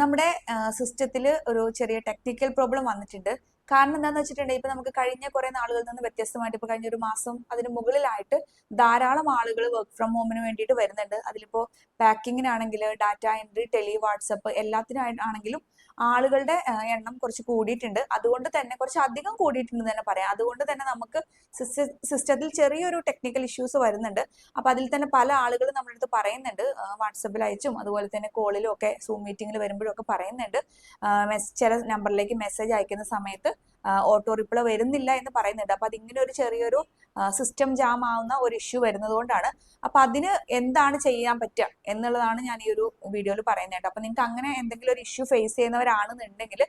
നമ്മുടെ സിസ്റ്റത്തിൽ ഒരു ചെറിയ ടെക്നിക്കൽ പ്രോബ്ലം വന്നിട്ടുണ്ട്. കാരണം എന്താന്ന് വെച്ചിട്ടുണ്ടെങ്കിൽ ഇപ്പൊ നമുക്ക് കഴിഞ്ഞ കുറെ നാളുകളിൽ നിന്ന് വ്യത്യസ്തമായിട്ട് ഇപ്പൊ കഴിഞ്ഞ ഒരു മാസം അതിന് മുകളിലായിട്ട് ധാരാളം ആളുകൾ വർക്ക് ഫ്രം ഹോമിന് വേണ്ടിയിട്ട് വരുന്നുണ്ട്. അതിലിപ്പോ പാക്കിങ്ങിനാണെങ്കിൽ ഡാറ്റ എൻട്രി ടെലി വാട്സപ്പ് എല്ലാത്തിനാണെങ്കിലും ആളുകളുടെ എണ്ണം കുറച്ച് കൂടിയിട്ടുണ്ട്. അതുകൊണ്ട് തന്നെ കുറച്ച് അധികം കൂടിയിട്ടുണ്ട് തന്നെ പറയാം. അതുകൊണ്ട് തന്നെ നമുക്ക് സിസ്റ്റത്തിൽ ചെറിയൊരു ടെക്നിക്കൽ ഇഷ്യൂസ് വരുന്നുണ്ട്. അപ്പൊ അതിൽ തന്നെ പല ആളുകളും നമ്മുടെ അടുത്ത് പറയുന്നുണ്ട്. വാട്സപ്പിൽ അയച്ചും അതുപോലെ തന്നെ കോളിലും ഒക്കെ സൂം മീറ്റിംഗിൽ വരുമ്പോഴും ഒക്കെ പറയുന്നുണ്ട്. ചില നമ്പറിലേക്ക് മെസ്സേജ് അയക്കുന്ന സമയത്ത് ഓട്ടോ റിപ്ലൈ വരുന്നില്ല എന്ന് പറയുന്നുണ്ട്. അപ്പൊ അതിങ്ങനെ ഒരു ചെറിയൊരു സിസ്റ്റം ജാം ആവുന്ന ഒരു ഇഷ്യൂ വരുന്നത് കൊണ്ടാണ് അപ്പൊ അതിന് എന്താണ് ചെയ്യാൻ പറ്റുക എന്നുള്ളതാണ് ഞാൻ ഈ ഒരു വീഡിയോയിൽ പറയുന്നത് അപ്പൊ നിങ്ങൾക്ക് അങ്ങനെ എന്തെങ്കിലും ഒരു ഇഷ്യൂ ഫേസ് ചെയ്യുന്നവരാണെന്നുണ്ടെങ്കിൽ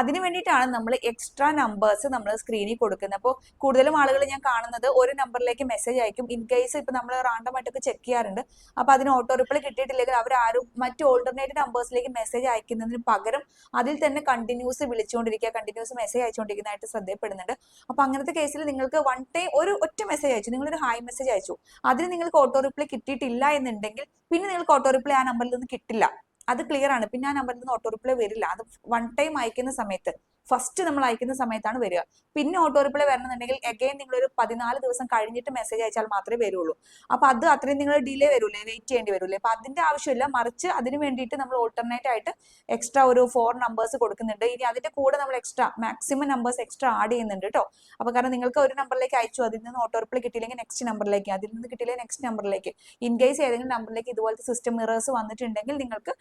അതിന് വേണ്ടിയിട്ടാണ് നമ്മൾ എക്സ്ട്രാ നമ്പേഴ്സ് നമ്മൾ സ്ക്രീനിൽ കൊടുക്കുന്നത്. അപ്പോൾ കൂടുതലും ആളുകൾ ഞാൻ കാണുന്നത് ഒരു നമ്പറിലേക്ക് മെസ്സേജ് അയക്കും. ഇൻ കേസ് ഇപ്പം നമ്മൾ റാണ്ടം ആയിട്ടൊക്കെ ചെക്ക് ചെയ്യാറുണ്ട്. അപ്പോൾ അതിന് ഓട്ടോ റിപ്ലൈ കിട്ടിയിട്ടില്ലെങ്കിൽ അവർ ആരും മറ്റ് ഓൾട്ടർനേറ്റ് നമ്പേഴ്സിലേക്ക് മെസ്സേജ് അയക്കുന്നതിന് പകരം അതിൽ തന്നെ കണ്ടിന്യൂസ് വിളിച്ചുകൊണ്ടിരിക്കുക കണ്ടിന്യൂസ് മെസ്സേജ് അയച്ചുകൊണ്ടിരിക്കുന്നതായിട്ട് ശ്രദ്ധയപ്പെടുന്നുണ്ട്. അപ്പോൾ അങ്ങനത്തെ കേസിൽ നിങ്ങൾക്ക് വൺ ടൈം ഒരു ഒറ്റ മെസ്സേജ് അയച്ചു. നിങ്ങളൊരു ഹായ് മെസ്സേജ് അയച്ചു. അതിന് നിങ്ങൾക്ക് ഓട്ടോ റിപ്ലൈ കിട്ടിയിട്ടില്ല എന്നുണ്ടെങ്കിൽ പിന്നെ നിങ്ങൾക്ക് ഓട്ടോ റിപ്ലൈ ആ നമ്പറിൽ നിന്ന് കിട്ടില്ല. അത് ക്ലിയർ ആണ്. പിന്നെ ആ നമ്പറിൽ നിന്ന് ഓട്ടോ റിപ്ലൈ വരില്ല. അത് വൺ ടൈം അയക്കുന്ന സമയത്ത്. ഫസ്റ്റ് നമ്മൾ അയക്കുന്ന സമയത്താണ് വരിക. പിന്നെ ഓട്ടോ റിപ്ലൈ വരണമെന്നുണ്ടെങ്കിൽ അഗൈൻ നിങ്ങൾ ഒരു പതിനാല് ദിവസം കഴിഞ്ഞിട്ട് മെസ്സേജ് അയച്ചാൽ മാത്രമേ വരുള്ളൂ. അപ്പൊ അത് അത്രയും നിങ്ങൾ ഡിലേ വരൂലേ വെയിറ്റ് ചെയ്യേണ്ടി വരൂലേ അപ്പൊ അതിന്റെ ആവശ്യമില്ല. മറിച്ച് അതിന് വേണ്ടിയിട്ട് നമ്മൾ ഓൾട്ടർനേറ്റ് ആയിട്ട് എക്സ്ട്രാ ഒരു ഫോർ നമ്പേഴ്സ് കൊടുക്കുന്നുണ്ട്. ഇനി അതിന്റെ കൂടെ നമ്മൾ extra maximum numbers extra add ചെയ്യുന്നുണ്ട് കേട്ടോ അപ്പൊ കാരണം നിങ്ങൾക്ക് ഒരു നമ്പറിലേക്ക് അയച്ചു അതിൽ നിന്ന് ഓട്ടോ റിപ്ലൈ കിട്ടിയില്ലെങ്കിൽ നെക്സ്റ്റ് നമ്പറിലേക്ക് അതിൽ നിന്ന് കിട്ടിയില്ലെങ്കിൽ നെക്സ്റ്റ് നമ്പറിലേക്ക് ഇൻ കേസ് ഏതെങ്കിലും നമ്പറിലേക്ക് ഇതുപോലത്തെ സിസ്റ്റം മിറേഴ്സ് വന്നിട്ടുണ്ടെങ്കിൽ നിങ്ങൾക്ക്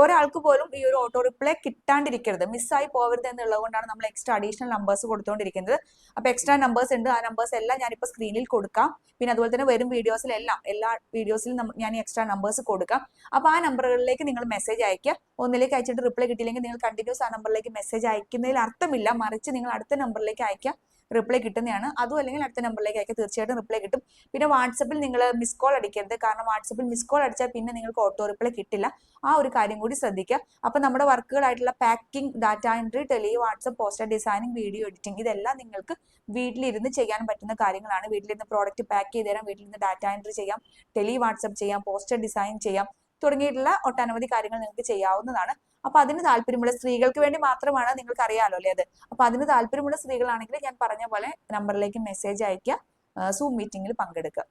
ഒരാൾക്ക് പോലും ഈ ഒരു ഓട്ടോ റിപ്ലൈ കിട്ടാണ്ടിരിക്കരുത്. മിസ്സായി പോകരുത് എന്നുള്ളത് കൊണ്ടാണ് നമ്മൾ എക്സ്ട്രാ അഡീഷണൽ നമ്പേഴ്സ് കൊടുത്തുകൊണ്ടിരിക്കുന്നത് അപ്പൊ എക്സ്ട്രാ നമ്പേഴ്സ് ഉണ്ട്. ആ നമ്പേഴ്സ് എല്ലാം ഞാനിപ്പോൾ സ്ക്രീനിൽ കൊടുക്കാം. പിന്നെ അതുപോലെ തന്നെ വരും വീഡിയോസിലെല്ലാം എല്ലാ വീഡിയോസിലും ഞാൻ എക്സ്ട്രാ നമ്പേഴ്സ് കൊടുക്കാം. അപ്പൊ ആ നമ്പറുകളിലേക്ക് നിങ്ങൾ മെസ്സേജ് അയക്കുക ഒന്നിലേക്ക് അയച്ചിട്ട് റിപ്ലൈ കിട്ടിയില്ലെങ്കിൽ നിങ്ങൾ കണ്ടിന്യൂസ് ആ നമ്പറിലേക്ക് മെസ്സേജ് അയക്കുന്നതിൽ അർത്ഥമില്ല. മറിച്ച് നിങ്ങൾ അടുത്ത നമ്പറിലേക്ക് അയക്കുക റിപ്ലൈ കിട്ടുന്നതാണ്. അതും അല്ലെങ്കിൽ അടുത്ത നമ്പറിലേക്ക് അയക്കുക തീർച്ചയായിട്ടും റിപ്ലൈ കിട്ടും. പിന്നെ വാട്സപ്പിൽ നിങ്ങൾ മിസ് കോൾ അടിക്കരുത്. കാരണം വാട്സപ്പിൽ മിസ് കോൾ അടിച്ചാൽ പിന്നെ നിങ്ങൾക്ക് ഓട്ടോ റിപ്ലൈ കിട്ടില്ല. ആ ഒരു കാര്യം കൂടി ശ്രദ്ധിക്കുക. അപ്പൊ നമ്മുടെ വർക്കുകളായിട്ടുള്ള packing data entry tele WhatsApp poster designing video editing ഇതെല്ലാം നിങ്ങൾക്ക് വീട്ടിലിരുന്ന് ചെയ്യാൻ പറ്റുന്ന കാര്യങ്ങളാണ്. വീട്ടിലിരുന്ന് പ്രോഡക്റ്റ് പാക്ക് ചെയ്ത് തരാം. വീട്ടിലിരുന്ന് ഡാറ്റ എൻട്രി ചെയ്യാം. ടെലി വാട്സപ്പ് ചെയ്യാം. പോസ്റ്റർ ഡിസൈൻ ചെയ്യാം. തുടങ്ങിയിട്ടുള്ള ഒട്ടനവധി കാര്യങ്ങൾ നിങ്ങൾക്ക് ചെയ്യാവുന്നതാണ്. അപ്പൊ അതിന് താല്പര്യമുള്ള സ്ത്രീകൾക്ക് വേണ്ടി മാത്രമാണ് നിങ്ങൾക്ക് അറിയാലോ അല്ലേ അത്? അപ്പൊ അതിന് താല്പര്യമുള്ള സ്ത്രീകളാണെങ്കിൽ ഞാൻ പറഞ്ഞ പോലെ നമ്പറിലേക്ക് മെസ്സേജ് അയക്കുക സൂം മീറ്റിംഗിൽ പങ്കെടുക്കുക.